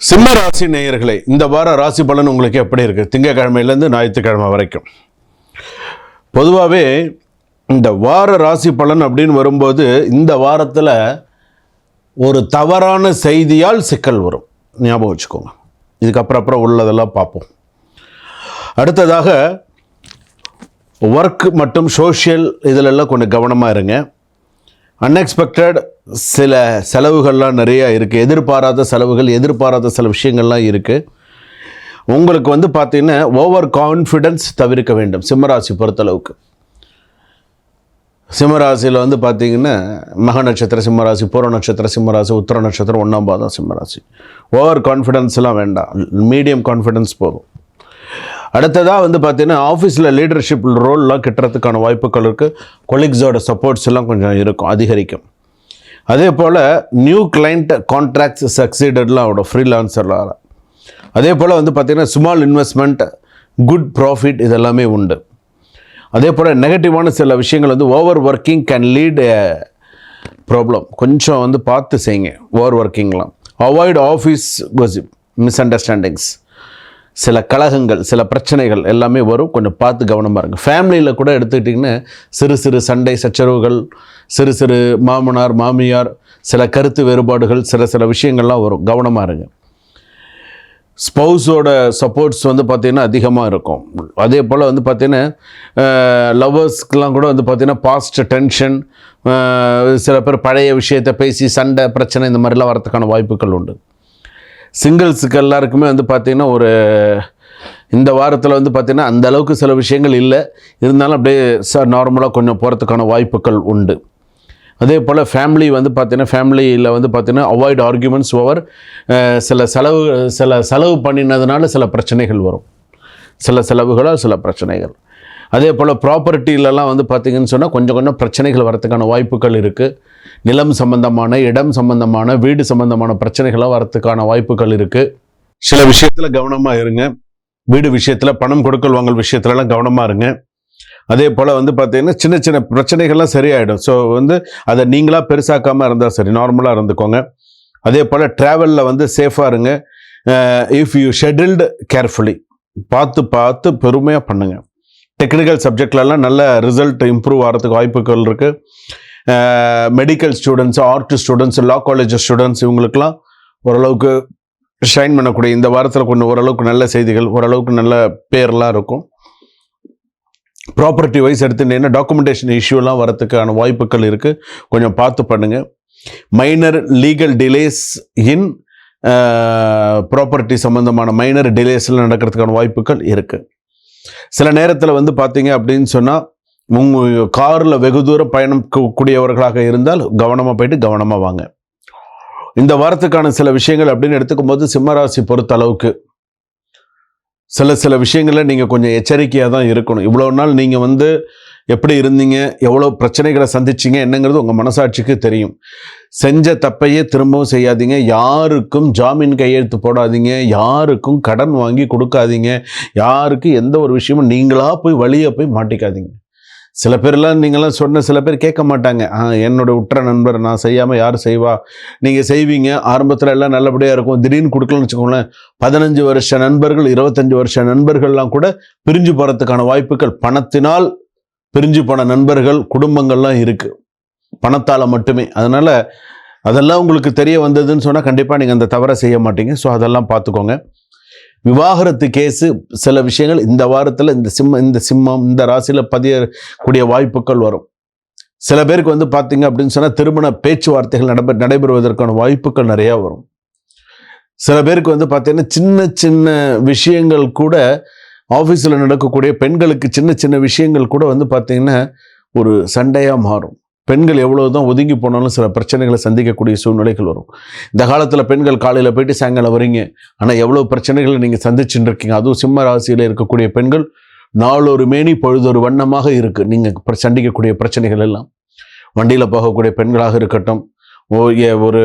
சிம்ம ராசி நேயர்களே இந்த வார ராசி பலன் உங்களுக்கு எப்படி இருக்கு? திங்கக்கிழமையிலேருந்து ஞாயிற்றுக்கிழமை வரைக்கும். பொதுவாகவே இந்த வார ராசி பலன் அப்படின்னு வரும்போது இந்த வாரத்தில் ஒரு தவறான செய்தியால் சிக்கல் வரும். ஞாபகம் வச்சுக்கோங்க. இதுக்கப்புறம் அப்புறம் உள்ளதெல்லாம் பார்ப்போம். அடுத்ததாக ஒர்க் மற்றும் சோஷியல் இதிலெல்லாம் கொஞ்சம் கவனமாக இருங்க. அன்எக்ஸ்பெக்டட் சில செலவுகள்லாம் நிறையா இருக்குது எதிர்பாராத செலவுகள் எதிர்பாராத சில விஷயங்கள்லாம் இருக்குது உங்களுக்கு வந்து பார்த்திங்கன்னா ஓவர் கான்ஃபிடென்ஸ் தவிர்க்க வேண்டும். சிம்மராசி பொறுத்தளவுக்கு. சிம்மராசியில் வந்து பார்த்தீங்கன்னா மக நட்சத்திர சிம்மராசி பூர நட்சத்திர சிம்மராசி உத்தர நட்சத்திரம் ஒன்றாம் பாதம் சிம்மராசி. ஓவர் கான்ஃபிடென்ஸ்லாம் வேண்டாம். மீடியம் கான்ஃபிடென்ஸ் போதும். அடுத்ததாக வந்து பார்த்தீங்கன்னா ஆஃபீஸில் லீடர்ஷிப் ரோல்லாம் கிட்டுறதுக்கான வாய்ப்புகள் இருக்குது கொலீக்ஸோட சப்போர்ட்ஸ் எல்லாம் கொஞ்சம் இருக்கும் அதிகரிக்கும். அதே போல் நியூ கிளைண்ட் கான்ட்ராக்ட்ஸ் சக்சீடட்லாம் அவரோட ஃப்ரீலான்சர்லாம் அதே போல் வந்து பார்த்திங்கன்னா ஸ்மால் இன்வெஸ்ட்மெண்ட் குட் ப்ராஃபிட் இதெல்லாமே உண்டு. அதே போல் நெகட்டிவான சில விஷயங்கள் வந்து over working can lead problem கொஞ்சம் வந்து பார்த்து செய்யுங்க ஓவர் ஒர்க்கிங்லாம் அவாய்ட் ஆஃபீஸ் மிஸ் அண்டர்ஸ்டாண்டிங்ஸ் சில கலகங்கள் சில பிரச்சனைகள் எல்லாமே வரும். கொஞ்சம் பார்த்து கவனமாக இருங்க ஃபேமிலியில் கூட எடுத்துக்கிட்டிங்கன்னா சிறு சிறு சண்டை சச்சரவுகள் சிறு சிறு மாமனார் மாமியார் சில கருத்து வேறுபாடுகள் சில சில விஷயங்கள்லாம் வரும். கவனமாக இருங்க. ஸ்பௌஸோட சப்போர்ட்ஸ் வந்து பார்த்திங்கன்னா அதிகமாக இருக்கும். அதே போல் வந்து பார்த்திங்கன்னா லவ்வர்ஸ்க்கெலாம் கூட வந்து பார்த்திங்கன்னா பாஸ்ட் டென்ஷன் சில பேர் பழைய விஷயத்தை பேசி சண்டை பிரச்சனை இந்த மாதிரிலாம் வரத்துக்கான வாய்ப்புகள் உண்டு. சிங்கிள்ஸுக்கு எல்லாருக்குமே வந்து பார்த்திங்கன்னா ஒரு இந்த வாரத்தில் வந்து பார்த்திங்கன்னா அந்த அளவுக்கு சில விஷயங்கள் இல்லை. இருந்தாலும் அப்படியே ச நார்மலாக கொஞ்சம் போகிறதுக்கான வாய்ப்புகள் உண்டு. அதே போல் ஃபேமிலி வந்து பார்த்திங்கன்னா ஃபேமிலியில் வந்து பார்த்திங்கன்னா அவாய்ட் ஆர்குமெண்ட்ஸ் ஓவர் சில செலவு சில செலவு பண்ணினதுனால சில பிரச்சனைகள் வரும். சில செலவுகளால் சில பிரச்சனைகள். அதே போல் ப்ராப்பர்ட்டிலலாம் வந்து பார்த்திங்கன்னு சொன்னால் கொஞ்சம் கொஞ்சம் பிரச்சனைகள் வரத்துக்கான வாய்ப்புகள் இருக்குது நிலம் சம்பந்தமான இடம் சம்பந்தமான வீடு சம்பந்தமான பிரச்சனைகளாக வரத்துக்கான வாய்ப்புகள் இருக்குது சில விஷயத்தில் கவனமாக இருங்க. வீடு விஷயத்தில் பணம் கொடுக்கல் வாங்கல் விஷயத்துலலாம் கவனமாக இருங்க. அதே போல் வந்து பார்த்தீங்கன்னா சின்ன சின்ன பிரச்சனைகள்லாம் சரியாயிடும். ஸோ வந்து அதை நீங்களாக பெருசாக்காமல் இருந்தால் சரி நார்மலாக இருந்துக்கோங்க. அதே போல் ட்ராவலில் வந்து சேஃபாக இருங்க. இஃப் யூ ஷெட்யூல்டு கேர்ஃபுல்லி பார்த்து பார்த்து பெருமையாக பண்ணுங்கள் டெக்னிக்கல் சப்ஜெக்ட்லலாம் நல்ல ரிசல்ட் இம்ப்ரூவ் ஆகிறதுக்கு வாய்ப்புகள் இருக்குது medical students art students law college students இவங்களுக்கெல்லாம் ஓரளவுக்கு ஷைன் பண்ணக்கூடிய இந்த வாரத்தில் கொஞ்சம் ஓரளவுக்கு நல்ல செய்திகள் ஓரளவுக்கு நல்ல பேர்லாம் இருக்கும். ப்ராப்பர்ட்டி வைஸ் எடுத்துட்டீங்கன்னா டாக்குமெண்டேஷன் இஷ்யூலாம் வரத்துக்கான வாய்ப்புகள் இருக்குது கொஞ்சம் பார்த்து பண்ணுங்கள் minor legal delays in property சம்மந்தமான மைனர் டிலேஸில் நடக்கிறதுக்கான வாய்ப்புகள் இருக்குது சில நேரத்தில் வந்து பார்த்தீங்க அப்படின்னு சொன்னால் உங்கள் காரில் வெகு தூரம் பயணம் கூடியவர்களாக இருந்தால் கவனமாக போயிட்டு கவனமாக வாங்க. இந்த வாரத்துக்கான சில விஷயங்கள் அப்படின்னு எடுத்துக்கும் போது சிம்மராசி பொறுத்த அளவுக்கு சில சில விஷயங்களில் நீங்கள் கொஞ்சம் எச்சரிக்கையாக தான் இருக்கணும். இவ்வளோ நாள் நீங்கள் வந்து எப்படி இருந்தீங்க எவ்வளோ பிரச்சனைகளை சந்திச்சீங்க என்னங்கிறது உங்கள் மனசாட்சிக்கு தெரியும். செஞ்ச தப்பையே திரும்பவும் செய்யாதீங்க. யாருக்கும் ஜாமீன் கையெழுத்து போடாதீங்க. யாருக்கும் கடன் வாங்கி கொடுக்காதீங்க. யாருக்கும் எந்த ஒரு விஷயமும் நீங்களாக போய் வழியை போய் மாட்டிக்காதீங்க. சில பேர்லாம் நீங்களாம் சொன்ன சில பேர் கேட்க மாட்டாங்க. என்னோட உற்ற நண்பர் நான் செய்யாமல் யார் செய்வா? நீங்கள் செய்வீங்க. ஆரம்பத்தில் எல்லாம் நல்லபடியாக இருக்கும். திடீர்னு கொடுக்கலன்னு வச்சுக்கோங்களேன். பதினஞ்சு வருஷ நண்பர்கள் இருபத்தஞ்சு வருஷ நண்பர்கள்லாம் கூட பிரிஞ்சு போகிறதுக்கான வாய்ப்புகள் பணத்தினால் பிரிஞ்சு போன நண்பர்கள் குடும்பங்கள்லாம் இருக்குது பணத்தால் மட்டுமே. அதனால் அதெல்லாம் உங்களுக்கு தெரிய வந்ததுன்னு சொன்னால் கண்டிப்பாக நீங்கள் அந்த தவறை செய்ய மாட்டீங்க. ஸோ அதெல்லாம் பார்த்துக்கோங்க. விவாகரத்து கேஸு சில விஷயங்கள் இந்த வாரத்தில் இந்த சிம்ம இந்த சிம்மம் இந்த ராசியில் பதியக்கூடிய வாய்ப்புகள் வரும். சில பேருக்கு வந்து பார்த்தீங்க அப்படின்னு சொன்னால் திருமண பேச்சுவார்த்தைகள் நடைபெ நடைபெறுவதற்கான வாய்ப்புகள் நிறையா வரும். சில பேருக்கு வந்து பார்த்தீங்கன்னா சின்ன சின்ன விஷயங்கள் கூட ஆஃபீஸில் நடக்கக்கூடிய பெண்களுக்கு சின்ன சின்ன விஷயங்கள் கூட வந்து பார்த்திங்கன்னா ஒரு சண்டையாக மாறும். பெண்கள் எவ்வளவு தான் ஒதுங்கி போனாலும் சில பிரச்சனைகளை சந்திக்கக்கூடிய சூழ்நிலைகள் வரும். இந்த காலத்தில் பெண்கள் காலையில் போயிட்டு சாயங்காலம் வரீங்க. ஆனால் எவ்வளோ பிரச்சனைகளை நீங்கள் சந்திச்சுட்டு இருக்கீங்க? அதுவும் சிம்ம ராசியில் இருக்கக்கூடிய பெண்கள் நாளொரு மேனி பொழுதொரு வண்ணமாக இருக்குது நீங்கள் சந்திக்கக்கூடிய பிரச்சனைகள் எல்லாம். வண்டியில் போகக்கூடிய பெண்களாக இருக்கட்டும். ஓ ஏ ஒரு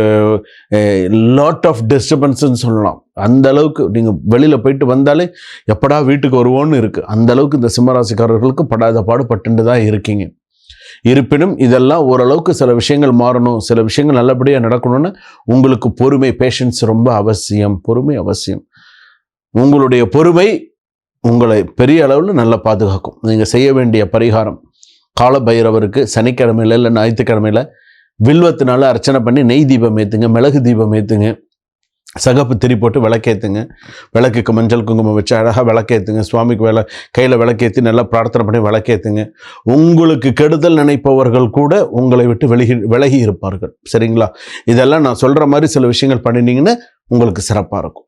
லாட் ஆஃப் டிஸ்டர்பன்ஸ்ன்னு சொல்லலாம். அந்த அளவுக்கு நீங்கள் வெளியில் போயிட்டு வந்தாலே எப்படா வீட்டுக்கு வருவோன்னு இருக்குது அந்த அளவுக்கு இந்த சிம்மராசிக்காரர்களுக்கு படாத பாடு பட்டுண்டு தான் இருக்கீங்க. இருப்பினும் இதெல்லாம் ஓரளவுக்கு சில விஷயங்கள் மாறணும் சில விஷயங்கள் நல்லபடியாக நடக்கணும்னு உங்களுக்கு பொறுமை பேஷன்ஸ் ரொம்ப அவசியம் பொறுமை அவசியம். உங்களுடைய பொறுமை உங்களை பெரிய அளவில் நல்லா பாதுகாக்கும். நீங்கள் செய்ய வேண்டிய பரிகாரம் காலபைரவருக்கு சனிக்கிழமையில இல்லை ஞாயிற்றுக்கிழமையில வில்வத்தினால அர்ச்சனை பண்ணி நெய் தீபம் ஏற்றுங்க மிளகு தீபம் ஏற்றுங்க சகப்பு திரி போட்டு விளக்கேற்றுங்க விளக்குக்கு மஞ்சள் குங்குமம் வச்சு அழகாக விளக்கேற்றுங்க சுவாமிக்கு விள கையில் விளக்கேற்றி நல்லா பிரார்த்தனை பண்ணி விளக்கேற்றுங்க உங்களுக்கு கெடுதல் நினைப்பவர்கள் கூட உங்களை விட்டு விலகி விலகி இருப்பார்கள். சரிங்களா? இதெல்லாம் நான் சொல்கிற மாதிரி சில விஷயங்கள் பண்ணினீங்கன்னா உங்களுக்கு சிறப்பாக இருக்கும்.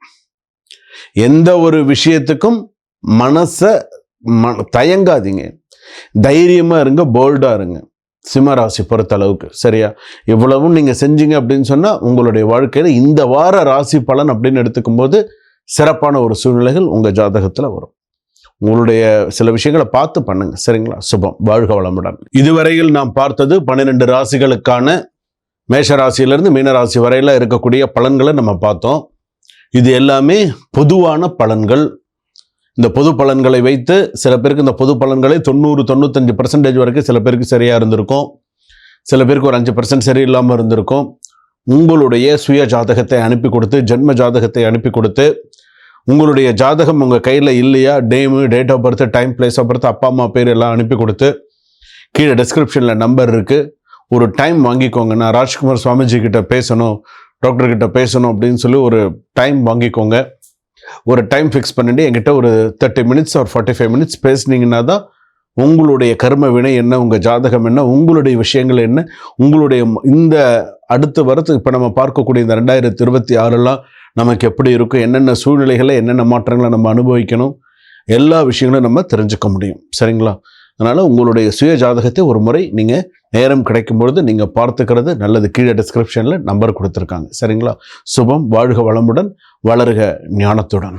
எந்த ஒரு விஷயத்துக்கும் மனசை ம தயங்காதீங்க. தைரியமாக இருங்க போல்டாக இருங்க. சிம்மராசி பொறுத்த அளவுக்கு சரியா? இவ்வளவும் நீங்கள் செஞ்சீங்க அப்படின்னு சொன்னால் உங்களுடைய வாழ்க்கையில் இந்த வார ராசி பலன் அப்படின்னு எடுத்துக்கும் போது சிறப்பான ஒரு சூழ்நிலைகள் உங்கள் ஜாதகத்தில் வரும். உங்களுடைய சில விஷயங்களை பார்த்து பண்ணுங்க சரிங்களா? சுபம் வாழ்க வளமுடன். இதுவரையில் நாம் பார்த்தது பன்னிரெண்டு ராசிகளுக்கான மேஷராசியிலிருந்து மீனராசி வரையில இருக்கக்கூடிய பலன்களை நம்ம பார்த்தோம். இது எல்லாமே பொதுவான பலன்கள். இந்த பொது பலன்களை வைத்து சில பேருக்கு இந்த பொது பலன்களை தொண்ணூறு தொண்ணூத்தஞ்சு பர்சன்டேஜ் வரைக்கும் சில பேருக்கு சரியாக இருந்திருக்கும். சில பேருக்கு ஒரு அஞ்சு பர்சன்ட் சரியில்லாமல் இருந்திருக்கும். உங்களுடைய சுய ஜாதகத்தை அனுப்பி கொடுத்து ஜென்ம ஜாதகத்தை அனுப்பி கொடுத்து உங்களுடைய ஜாதகம் உங்கள் கையில் இல்லையா dam date of birth time place of birth அப்பா அம்மா பேர் எல்லாம் அனுப்பி கொடுத்து கீழே டிஸ்கிரிப்ஷனில் நம்பர் இருக்குது ஒரு டைம் வாங்கிக்கோங்க. நான் ராஜ்குமார் சுவாமிஜி கிட்ட பேசணும் டாக்டர்கிட்ட பேசணும் அப்படின்னு சொல்லி ஒரு டைம் வாங்கிக்கோங்க. ஒரு டைம் ஃபிக்ஸ் பண்ணிட்டு என்கிட்ட ஒரு தேர்ட்டி மினிட்ஸ் ஒரு ஃபார்ட்டி ஃபைவ் மினிட்ஸ் பேசுனீங்கன்னா தான் உங்களுடைய கர்ம வினை என்ன உங்கள் ஜாதகம் என்ன உங்களுடைய விஷயங்கள் என்ன உங்களுடைய இந்த அடுத்த வரத்து இப்போ நம்ம பார்க்கக்கூடிய இந்த ரெண்டாயிரத்தி இருபத்தி ஆறுலாம் நமக்கு எப்படி இருக்கும் என்னென்ன சூழ்நிலைகளை என்னென்ன மாற்றங்களை நம்ம அனுபவிக்கணும் எல்லா விஷயங்களும் நம்ம தெரிஞ்சுக்க முடியும். சரிங்களா? அதனால் உங்களுடைய சுய ஜாதகத்தை ஒரு முறை நீங்கள் நேரம் கிடைக்கும் பொழுது நீங்கள் பார்த்துக்கிறது நல்லது. கீழே டிஸ்கிரிப்ஷனில் நம்பர் கொடுத்துருக்காங்க. சரிங்களா? சுபம் வாழ்க வளமுடன் வளருக ஞானத்துடன்.